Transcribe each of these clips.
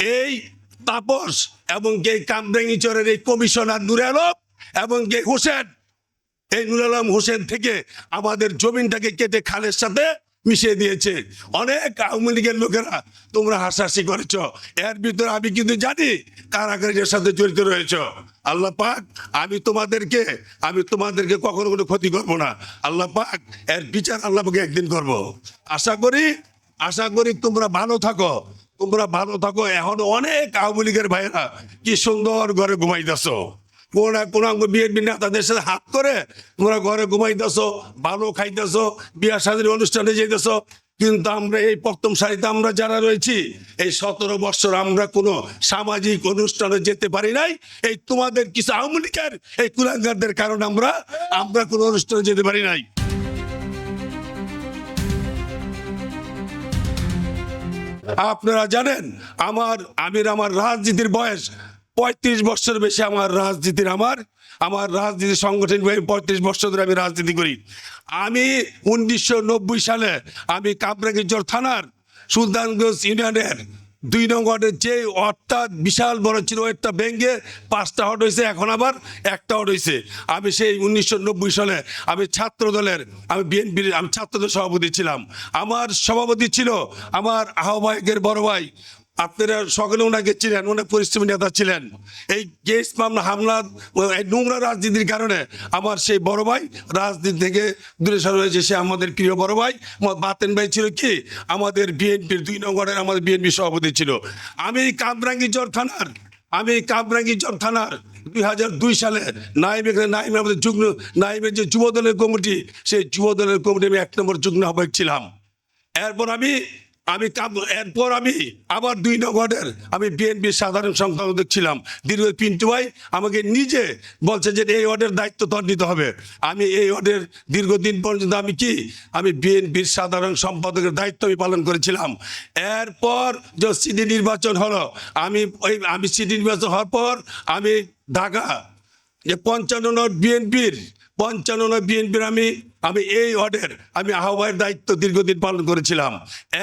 এই তাপস এবং এই কামরাঙ্গিচরের এই কমিশনার নুর আলম এবং এই হোসেন, এই নুর আলম হোসেন থেকে আমাদের জমিনটাকে কেটে খালের সাথে মিশিয়ে দিয়েছে। অনেক আওয়ামী লীগের লোকেরা তোমরা হাসাহাসি করেছ। এর ভিতরে আমি কিন্তু জানি কারাগারের সাথে জড়িত রয়েছ। আল্লাহ পাক, আমি তোমাদেরকে আমি তোমাদেরকে কখনো কোনো ক্ষতি করব না। আল্লাহ পাক, এর বিচার আল্লাহ পাকে একদিন করব। আশা করি আশা করি তোমরা ভালো থাকো। তোমরা ভালো থাকো। এখন অনেক আওয়ামী লীগের ভাইয়েরা কি সুন্দর ঘরে ঘুমাইতেছো। কোন কোন বিএনপি নেতাদের সাথে হাত করে তোমরা ঘরে ঘুমাইতেছো, ভালো খাইতেছো, বিয়া শাদীর অনুষ্ঠানে যেতেছো কিন্তু আমরা এই প্রথম সারিতে আমরা যারা রয়েছি, এই সতেরো বছর আমরা কোনো সামাজিক অনুষ্ঠানে যেতে পারি নাই। এই তোমাদের কিছু আওয়ামী লীগের, এই কুলাঙ্গারদের কারণে আমরা আমরা কোনো অনুষ্ঠানে যেতে পারি নাই। আপনারা জানেন, আমার আমির আমার রাজনীতির বয়স পঁয়ত্রিশ বছর বেশি আমার রাজনীতির আমার আমার রাজনীতি সংগঠন পঁয়ত্রিশ বছর ধরে আমি রাজনীতি করি। আমি উনিশশো নব্বই সালে আমি কাবরাগিজোর থানার সুলতানগঞ্জ ইউনিয়নের দুই নং ওয়ার্ডের যে ওয়ার্ডটা বিশাল বড় ছিল, ওয়ার্ডটা ভেঙে পাঁচটা ওয়ার্ড হয়েছে, এখন আবার একটা ওয়ার্ড হয়েছে। আমি সেই উনিশশো নব্বই সালে আমি ছাত্র দলের আমি বিএনপির, আমি ছাত্রদল সভাপতি ছিলাম। আমার সভাপতি ছিল আমার আহ্বায়কের বড় ভাই আপনারা সকলে ওনাকে ছিলেন অনেক পরিশ্রমী নেতা ছিলেন। এই কেস মামলা, হামলা নোংরা রাজনীতির কারণে আমার সেই বড় ভাই রাজনীতি থেকে দূরে সরে হয়েছে সে আমাদের প্রিয় বড় ভাই। বাতেন ভাই ছিল কি? আমাদের বিএনপির দুই নম্বরের আমাদের বিএনপি সভাপতি ছিল। আমি কামরাঙ্গিচর থানার, আমি কামরাঙ্গিচর থানার দুই হাজার দুই সালে নাইম নাইম আমাদের যুগ্ম নাইমের যে যুব দলের কমিটি, সেই যুব দলের কমিটি আমি এক নম্বর যুগ্ম আহ্বায়ক ছিলাম। এরপর আমি আমি এরপর আমি আবার দুই নগরের, আমি বিএনপির সাধারণ সম্পাদক ছিলাম। দীর্ঘ পিন্টু ভাই আমাকে নিজে বলছে যে এই ওয়ার্ডের দায়িত্ব তোর নিতে হবে। আমি এই ওয়ার্ডের দীর্ঘদিন পর্যন্ত আমি কি? আমি বিএনপির সাধারণ সম্পাদকের দায়িত্ব আমি পালন করেছিলাম। এরপর যে সিডি নির্বাচন হলো, আমি ওই, আমি সিডি নির্বাচন হওয়ার পর আমি ঢাকা, যে পঞ্চান্ন বিএনপির পঞ্চান্ন বিএনপির আমি আমি এই ওয়ার্ডের আমি আহ্বায়ের দায়িত্ব দীর্ঘদিন পালন করেছিলাম।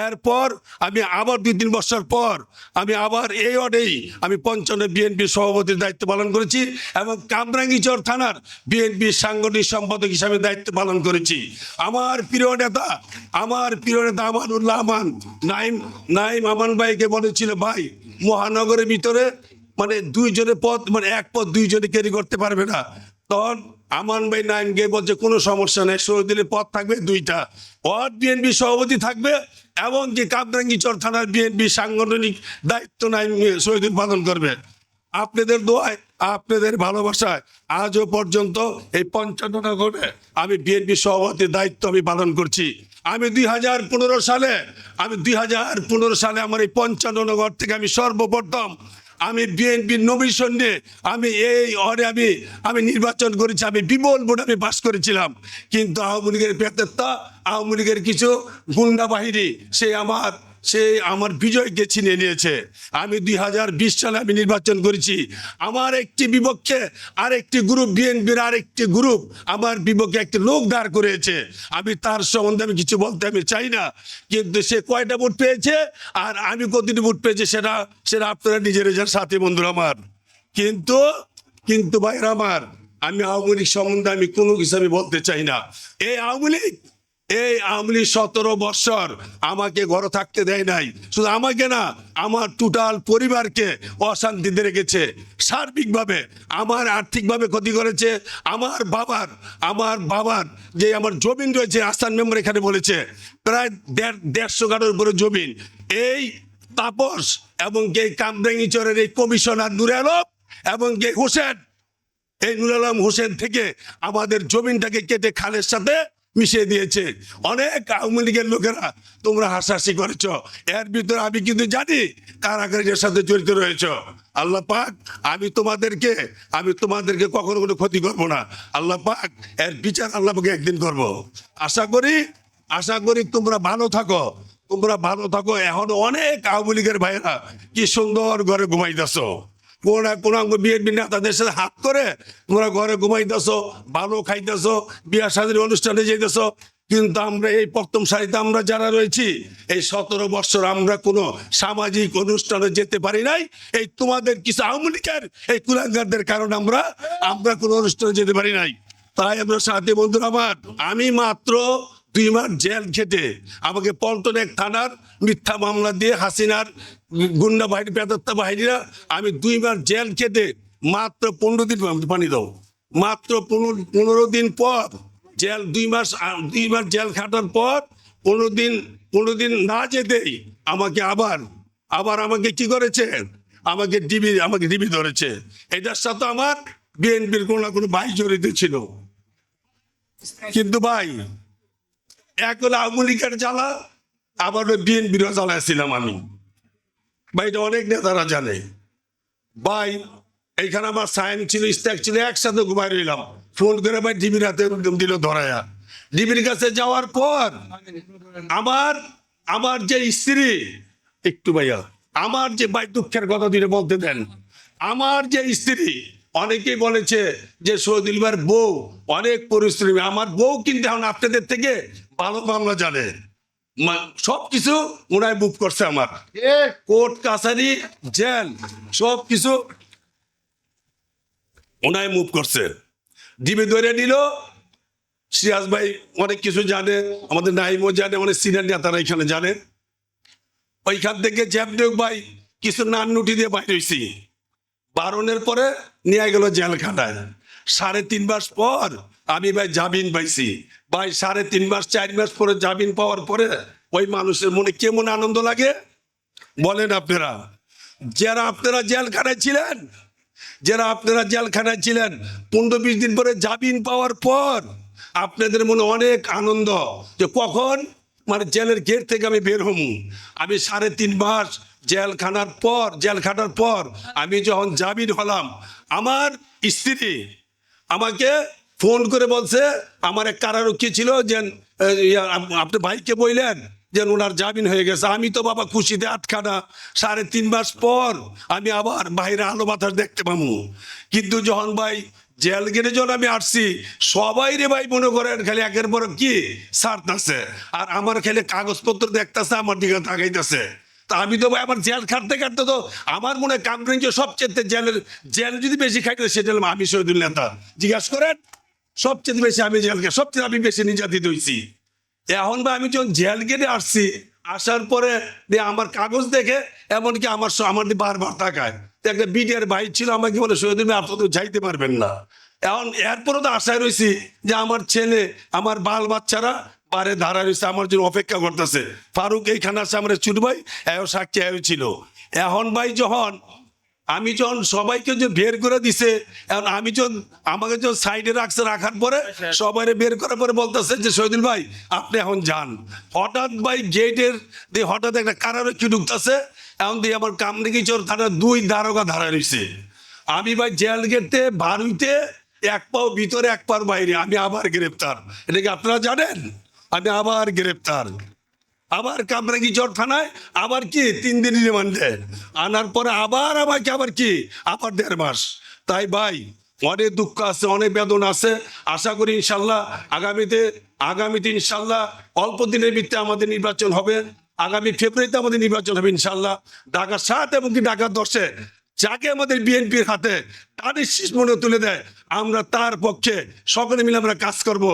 এরপর আমি আবার দুই তিন বছর পর আমি আবার এই ওয়ার্ডেই আমি পঞ্চান্ন বিএনপির সভাপতির দায়িত্ব পালন করেছি এবং কামরাঙ্গিচর থানার বিএনপির সাংগঠনিক সম্পাদক হিসাবে দায়িত্ব পালন করেছি। আমার প্রিয় নেতা, আমার প্রিয় নেতা আমানুল্লাহ আমান, নাইম নাইম আমান ভাইকে বলেছিল, ভাই, মহানগরের ভিতরে মানে দুইজনের পথ মানে এক পথ দুইজনে ক্যারি করতে পারবে না। তখন আমান ভাই নাইন গে বলছে, কোনো সমস্যা নেই শহীদের পদ থাকবে দুইটা। ওয়ার্ড বিএনপি সভাপতি থাকবে এবং যে কামরাঙ্গিচর থানার বিএনপি সাংগঠনিক দায়িত্ব নাইন শহীদুল পালন করবে। আপনাদের দোয়ায়, আপনাদের ভালোবাসায় আজও পর্যন্ত এই পঞ্চান্ন নগরে আমি বিএনপি সভাপতির দায়িত্ব আমি পালন করছি। আমি দুই হাজার পনেরো সালে, আমি দুই হাজার পনেরো সালে আমার এই পঞ্চান্ন নগর থেকে আমি সর্বপ্রথম আমি বিএনপির নমিশন নিয়ে আমি এই অরে আমি আমি নির্বাচন করেছি, আমি বিমল ভোট আমি পাস করেছিলাম। কিন্তু আওয়ামী লীগের বেতত্তা আওয়ামী লীগের কিছু গুন্ডা বাহিনী, সে আমার সে আমার বিজয়কে ছিনিয়ে নিয়েছে। আমি দুই হাজার বিশ সালে আমি নির্বাচন করেছি। আমার একটি বিপক্ষে আরেকটি গ্রুপ বিএনপির আরেকটি গ্রুপ আমার বিপক্ষে একটি লোক দাঁড় করেছে। আমি তার সম্বন্ধে আমি কিছু বলতে আমি চাই না। কিন্তু সে কয়টা ভোট পেয়েছে? আর আমি কতটি ভোট পেয়েছি সেটা সেটা আপনারা নিজের সাথী বন্ধুরা আমার। কিন্তু কিন্তু ভাইরা আমার, আমি আওয়ামী লীগ সম্বন্ধে আমি কোনো কিছু আমি বলতে চাই না। এই আওয়ামী লীগ এই আওয়ামী লীগ সতেরো বৎসর আমাকে ঘরে থাকতে দেয় নাই। শুধু আমাকে না, আমার টোটাল পরিবারকে অশান্তিতে রেখেছে। সার্বিকভাবে, আমার আর্থিকভাবে ক্ষতি করেছে। আমার বাবার আমার বাবার যে আমার জমিন রয়েছে, আস্থান মেম্বার এখানে বলেছে, প্রায় দেড়, দেড়শো কাঠের উপরে জমিন। এই তাপস এবং এই কামরাঙ্গিচরের এই কমিশনার নুরে আলম এবং এই হোসেন, এই নুর আলম হোসেন থেকে আমাদের জমিনটাকে কেটে খালের সাথে মিশিয়ে দিয়েছে। অনেক আওয়ামী লীগের লোকেরা তোমরা হাসাহাসি করেছ। এর ভিতরে আমি কিন্তু জানি কারাগারের সাথে জড়িত রয়েছ। আল্লাহ পাক, আমি তোমাদেরকে আমি তোমাদেরকে কখনো কোনো ক্ষতি করব না। আল্লাহ পাক, এর বিচার আল্লাহ পাকে একদিন করব। আশা করি আশা করি তোমরা ভালো থাকো। তোমরা ভালো থাকো। এখন অনেক আওয়ামী লীগের ভাইয়েরা কি সুন্দর ঘরে ঘুমাইতেছো। কোন কোন বিএনপি নেতাদের সাথে হাত করে তোমরা ঘরে ঘুমাইতেছো, ভালো খাইতেছো, বিয়া শাদীর অনুষ্ঠানে যেতেছো কিন্তু আমরা এই প্রথম সারিতে আমরা যারা রয়েছি, এই সতেরো বছর আমরা কোনো সামাজিক অনুষ্ঠানে যেতে পারি নাই। এই তোমাদের কিছু আওয়ামী লীগের, এই কুলাঙ্গারদের কারণে আমরা আমরা কোনো অনুষ্ঠানে যেতে পারি নাই। তাই আমরা সাথে বন্ধুরা আমার, আমি মাত্র দুই মাস জেল খেটে আমাকে পল্টন থানার মিথ্যা মামলা দিয়ে হাসিনার গুন্ডা বাহিনী পেতাত্তা বাহিনীরা, আমি দুই মাস জেল খেতে মাত্র পনেরো দিন পানি দাও। মাত্র পনেরো পনেরো দিন পর জেল, দুই মাস দুই মাস জেল খাটার পর পনেরো দিন পনেরো দিন না যেতেই আমাকে আবার আবার আমাকে কি করেছে? আমাকে ডিবি আমাকে ডিবি ধরেছে। এটার সাথে আমার বিএনপির কোনো না কোনো ভাই জড়িত ছিল। কিন্তু ভাই, এক হলো আওয়ামী লীগের জ্বালা, আবার বিএনপিরও জ্বালাইছিলাম আমি। ভাই এটা অনেক নেতারা জানে। ভাই, এইখানে আমার সাইন ছিল স্ট্যাক ছিল, একসাথে ঘুমাই রইলাম। ফোন করে ভাই, ডিবির হাতে দিল ধরায়া। ডিবির কাছে যাওয়ার পর আমার আমার যে স্ত্রী, একটু ভাইয়া, আমার যে ভাই দুঃখের কথা দিলে বলতে দেন। আমার যে স্ত্রী, অনেকেই বলেছে যে সৌদিল ভাইয়ের বউ অনেক পরিশ্রমী। আমার বউ কিন্তু এখন আপনাদের থেকে ভালো বাংলা জানে। সব কিছু ওনায় বুক করছে আমার। কোর্ট কাছারি জেল সব কিছু ওনায় মুভ করছে। ডিবি ধরে নিল। সিরাজ ভাই অনেক কিছু জানে আমাদের নাইমও জানে অনেক সিনিয়র নেতারা এখানে জানে। ওইখান থেকে জ্যাপডেক ভাই কিছু নান নুটি দিয়ে বাইরে হয়েছি বারণের পরে নিয়ে গেল জেলখানায়। সাড়ে তিন মাস পর আমি ভাই জামিন পাইছি। ভাই, সাড়ে তিন মাস, চার মাস পরে জামিন পাওয়ার পরে ওই মানুষের মনে কেমন আনন্দ লাগে? বলেন আপনারা, যারা আপনারা জেলখানায় ছিলেন, যারা আপনারা জেলখানায় ছিলেন, পনেরো বিশ দিন পরে জামিন পাওয়ার পর আপনাদের মনে অনেক আনন্দ যে কখন? মানে জেলের গেট থেকে আমি বের হমু আমি সাড়ে তিন মাস জেল খানার পর জেল খাটার পর আমি যখন জামিন হলাম, আমার স্ত্রী আমাকে ফোন করে বলছে, আমার এক কারারক্ষী ছিল যে আপনি ভাইকে বললেন যে ওনার জামিন হয়ে গেছে। আমি তো বাবা খুশিতে আটখানা, সাড়ে তিন মাস পর আমি আবার বাইরে আলো বাতাস দেখতে পাবো। কিন্তু যখন ভাই জেল গেটে যখন আমি আসছি, সবাই রে ভাই মনে করেন খালি একের পর কি সারতাছে। আর আমার খালি কাগজপত্র দেখতেছে, আমার দিকে তাকাইতেছে। তা আমি তো ভাই আমার জেল খাটতে খাটতে তো আমার মনে হয় কামরেঞ্জে সবচেয়ে জেলের, জেল যদি বেশি খাইতে সেটা আমি শহীদুল নেতা। জিজ্ঞাসা করেন সবচেয়ে বেশি আমি জেল খাই সবচেয়ে আমি বেশি নির্যাতিত হয়েছি এখন ভাই, আমি যখন জেল গেটে আসছি, আসার পরে দিয়ে আমার কাগজ দেখে, এমনকি আমার আমার বারবার তাকায়। একটা বিডিআর ভাই ছিল, আমাকে বলে ভাই আপনার তো যাইতে পারবেন না। এখন এরপরও তো আশায় রয়েছি যে আমার ছেলে, আমার বাল বাচ্চারা বারে ধারা রয়েছে আমার জন্য অপেক্ষা করতেছে। ফারুক এইখানে আছে, আমার ছোট ভাই, এও সাক্ষী, এও ছিল। এখন ভাই যখন আমি যখন সবাইকে যে বের করে দিছে, এখন আমি যখন আমাকে যখন সাইডে রাখছে, রাখার পরে সবাই বের করার পরে বলতেছে যে শহীদুল ভাই, আপনি এখন যান। হঠাৎ ভাই গেটের দিয়ে হঠাৎ একটা কারারক্ষী ঢুকতেছে এখন দিয়ে আমার কামড়িকি চোর থানা দুই দারোগা ধারা রয়েছে। আমি ভাই জেল গেটে বার হইতে এক পাও ভিতরে, এক পার বাইরে, আমি আবার গ্রেপ্তার। এটা কি আপনারা জানেন? আমি আবার গ্রেপ্তার। আবার কামরাঙ্গি চর থানায়, আবার কি? তিন দিন রিমান্ডে আনার পরে আবার আমাকে আবার কি? আবার দেড় মাস। তাই ভাই, অনেক দুঃখ আছে, অনেক বেদনা আছে। আশা করি ইনশাল্লাহ আগামীতে আগামীতে ইনশাল্লাহ অল্প দিনের ভিত্তিতে আমাদের নির্বাচন হবে। আগামী ফেব্রুয়ারিতে আমাদের নির্বাচন হবে ইনশাল্লাহ। ঢাকা সাত এবং কি ঢাকা দশে যাকে আমাদের বিএনপির হাতে তাদের শীষ মনে তুলে দেয়। আমরা তার পক্ষে সকলে মিলে আমরা কাজ করব।